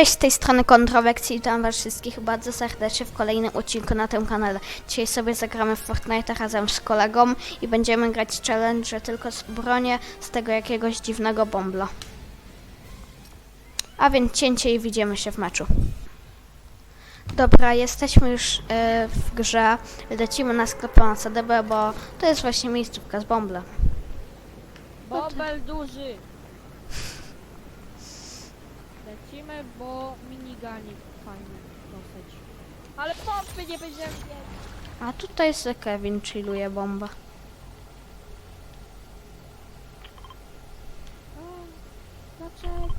Cześć, z tej strony Kontrowersji, witam was wszystkich bardzo serdecznie w kolejnym odcinku na tym kanale. Dzisiaj sobie zagramy w Fortnite razem z kolegą i będziemy grać challenge, tylko z bronię z tego jakiegoś dziwnego bombla. A więc cięcie i widzimy się w meczu. Dobra, jesteśmy już e, w grze. Lecimy na sklep na CDB, bo to jest właśnie miejscówka z bomblem. Bobel duży. Lecimy, bo miniganik fajny dosyć. Ale pompy nie będziemy mieć. A tutaj se Kevin chilluje bomba. O, Dlaczego?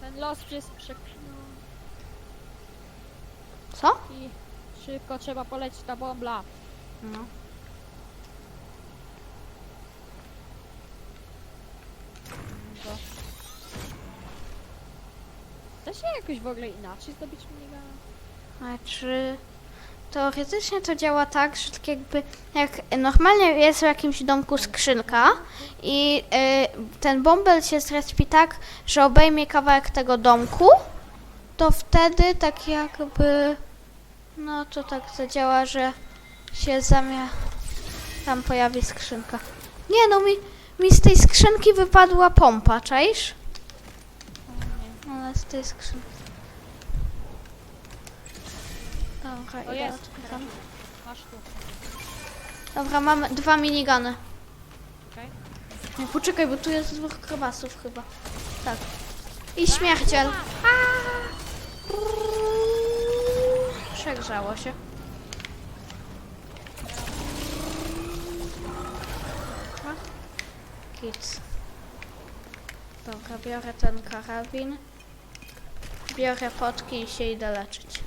Ten los jest przeklinał. Co? I szybko trzeba polecić na bombla. No. Da się jakoś w ogóle inaczej zdobyć minigana? A czy teoretycznie to działa tak, że tak jakby jak normalnie jest w jakimś domku skrzynka i y, ten bąbel się zrespi tak, że obejmie kawałek tego domku, to wtedy tak jakby no to tak to działa, że się zamia tam pojawi skrzynka. Nie no mi, mi z tej skrzynki wypadła pompa, czaisz? Ale z tej skrzynki. Dobra, O idę jest. odpycham. Masz tu. Dobra, mamy dwa minigany. Okej. Nie, poczekaj, bo tu jest dwóch krabasów chyba. Tak. I śmierciel. Przegrzało się. Kids. Dobra, biorę ten karabin. Biorę potki i się idę leczyć.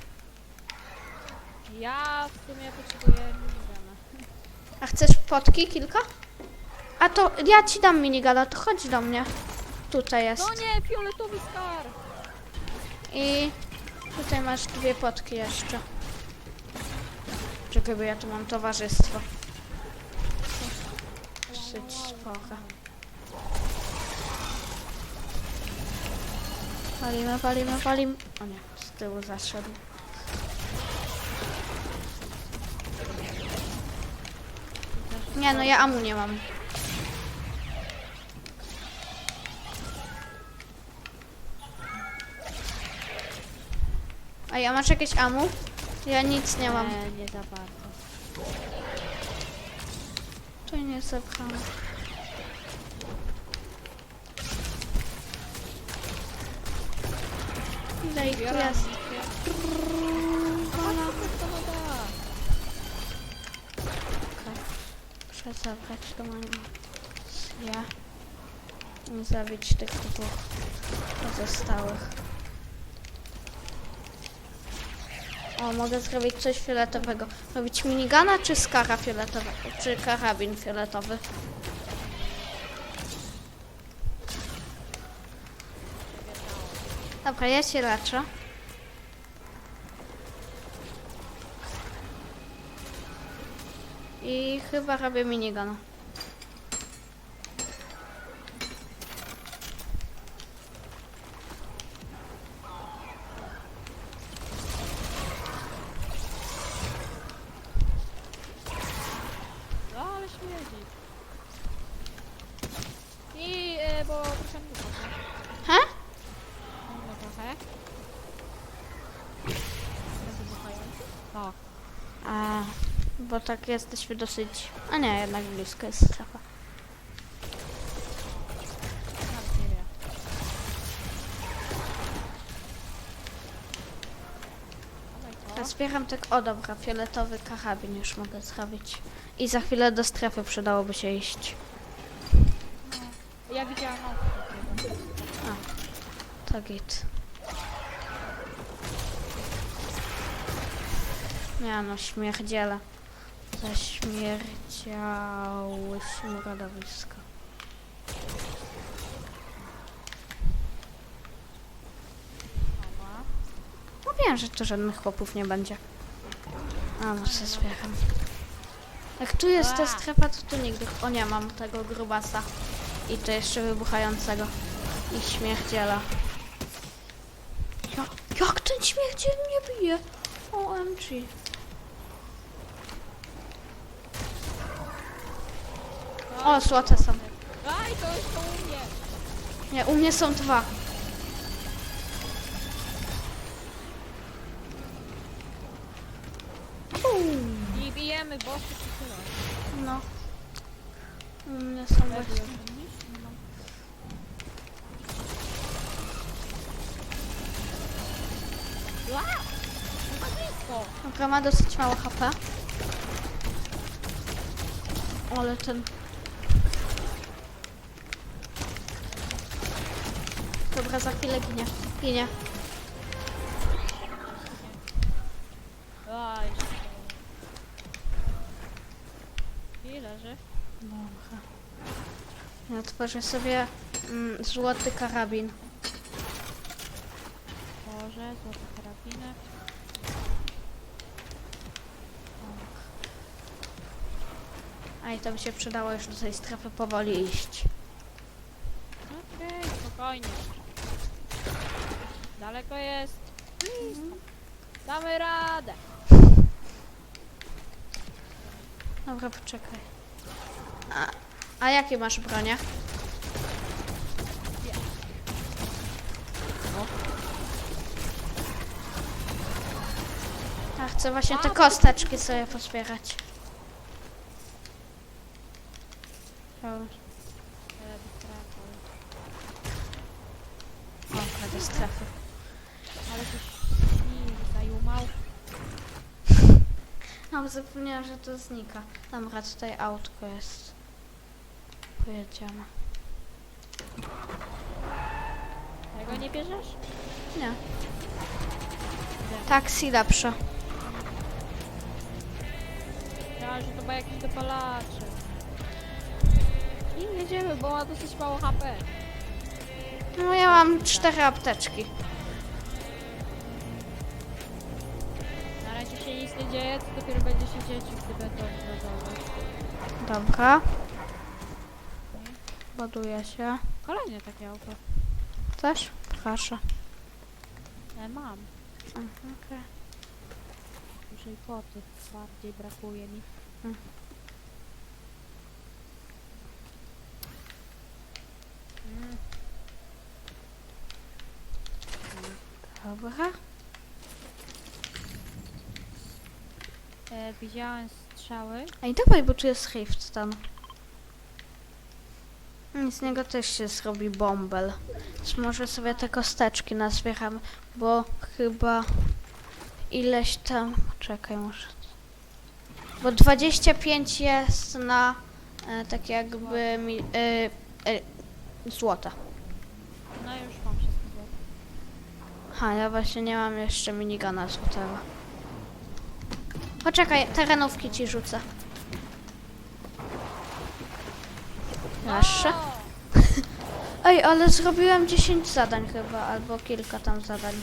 Ja w sumie potrzebuję minigana. A chcesz potki kilka? A to ja ci dam minigana, to chodź do mnie. Tutaj jest. No nie, fioletowy skar! I tutaj masz dwie potki jeszcze. Czekaj, bo ja tu mam towarzystwo. Dosyć spora. Palimy, palimy, palimy. O nie, z tyłu zaszedł. Nie, no ja amu nie mam. A ja masz jakieś amu? Ja nic nie mam. Nie, nie za bardzo. To nie zebrałam. Ile ich tu jest? się. A to woda. Muszę zabrać do Ja. Zabić tych dwóch pozostałych. O, mogę zrobić coś fioletowego. Robić minigana czy skara fioletowego? Czy karabin fioletowy? Dobra, ja się leczę. I chyba robię minigana. No ale śmierdzi. I, e, bo proszę mi trochę. He? No trochę. Jest Tak. A, bo tak jesteśmy dosyć... A nie, jednak blisko jest strefa. Ja zbieram tak... O dobra, fioletowy karabin już mogę zrobić. I za chwilę do strefy przydałoby się iść. Ja widziałam takiego. To git. Nie no, śmierdziele. Zaśmierdziały środowisko. Dobra. Mówiłem, że tu żadnych chłopów nie będzie. A, no się zbieram. Jak tu jest ta strefa, to tu nigdy... O nie, mam tego grubasa. I to jeszcze wybuchającego. I śmierdziela. Ja, jak ten śmierdziel mnie bije? OMG. O, złote są. Aj, to jest to u mnie. Nie, u mnie są dwa. I bijemy bossy. No. U mnie są właśnie. Ła! Chyba blisko. Dobra, ma dosyć mało HP. Ale ten... Dobra, za chwilę ginie. Ginie. Aj, I leży. Dobra. Ja tworzę sobie mm, złoty karabin. Boże, złote karabiny. A i to by się przydało już do tej strefy powoli iść. Okej, spokojnie. Daleko jest. Damy radę. Dobra, poczekaj. A, a jakie masz bronie? Ja chcę właśnie te kosteczki sobie pozbierać. Dobra. Dobra, do strefy. Ale coś śni, zajumał. No, zapomniałam, że to znika. Dobra, tutaj autko jest. Pojedziemy. Tego nie bierzesz? Nie. Taksi lepsze. Ja, że to była jakiś dopalacze. I jedziemy, bo ma dosyć mało HP. No ja mam cztery apteczki. Nic nie dzieje, to dopiero będzie się dzieć, gdy będą na dole. Dobra. Ładuje się. Kolejne takie auto. Też? Proszę. E, mam. Mhm, okej. Dużej poty bardziej brakuje mi. Mm. Mm. Dobra. E, widziałem strzały. Ej, dawaj, bo tu jest rift tam. I Z niego też się zrobi bąbel. Więc może sobie te kosteczki nazbieramy, bo chyba ileś tam... Czekaj, może... Bo 25 jest na e, tak jakby mi, e, e, złota. No już mam wszystko. Ha, ja właśnie nie mam jeszcze minigana złotego. Poczekaj, terenówki ci rzucę. O! Ej, ale zrobiłem 10 zadań chyba, albo kilka tam zadań.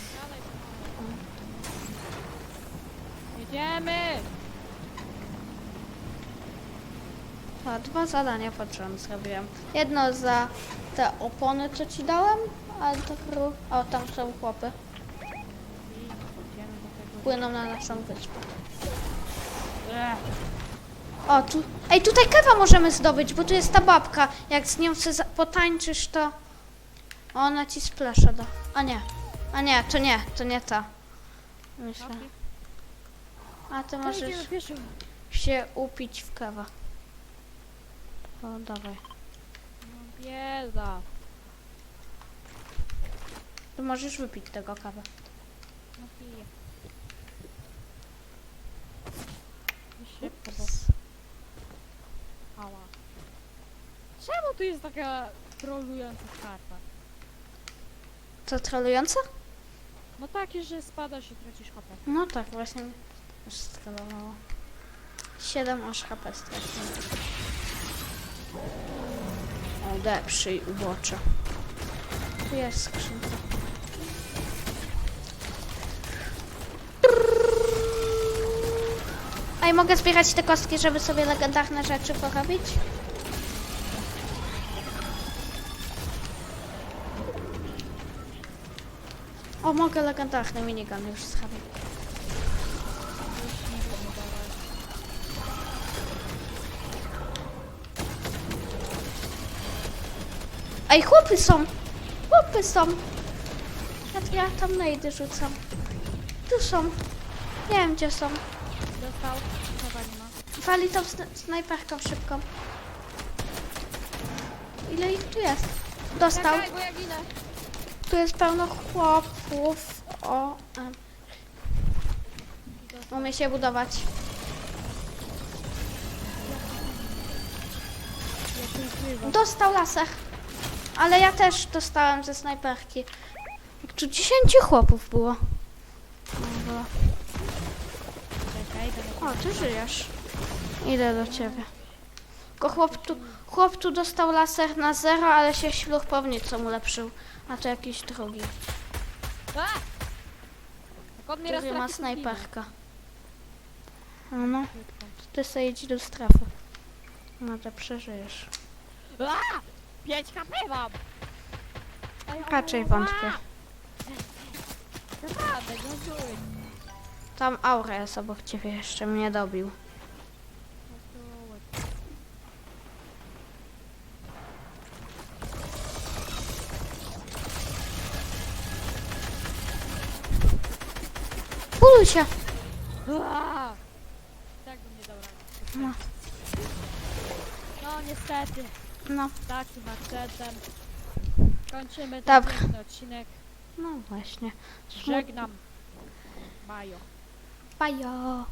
Jedziemy! A, dwa zadania rząd zrobiłem. Jedno za te opony, co ci dałem, a drugie... O, tam są chłopy. Płyną na naszą wyspę. O, tu... Ej, tutaj kawa możemy zdobyć, bo tu jest ta babka. Jak z nią se potańczysz, to... Ona ci splasza da. A nie. A nie, to nie, to nie ta. Myślę. A ty możesz się upić w kawa. O, dawaj. No bieda. Ty możesz wypić tego kawę. No piję. Szybko, bo... Ała. Czemu tu jest taka trolująca karta? Co, trolujące? No takie, że spadasz i tracisz HP. No tak, właśnie już strolowało. 7 aż HP straciłem. O, deprzy i ubocze. Tu jest skrzynka. I mogę zbierać te kostki, żeby sobie legendarne rzeczy porobić? O, mogę legendarny minigun już pomogę. Ej, chłopy są! Chłopy są! Ja, ja tam najdę rzucam. Tu są. Nie wiem gdzie są. Dostał. Wali tą sn- snajperką szybką. Ile ich tu jest? Dostał. Czekaj, bo ja ginę. Tu jest pełno chłopów. O, em. umie się budować. Dostał laser. Ale ja też dostałem ze snajperki. Tu 10 chłopów było. Czekaj, będę O, ty żyjesz. Idę do ciebie. Tylko chłop tu, chłop tu dostał laser na zero, ale się śluchpownicą ulepszył. A to jakiś drugi. A! Jak on mnie raz Który ma trafi, to zginę. snajperkę. A no, Szybko. ty sobie idź do strefy. No to przeżyjesz. A! 5 HP mam! Ej, Raczej wątpię. a! Naprawdę, no czuj. Tam aura jest obok ciebie, jeszcze mnie dobił. Buluj się! Tak bym nie dał rady. No. No niestety, No, takim akcentem kończymy Dobra. ten piękny odcinek. no właśnie. Żegnam. Bajo. Bajo.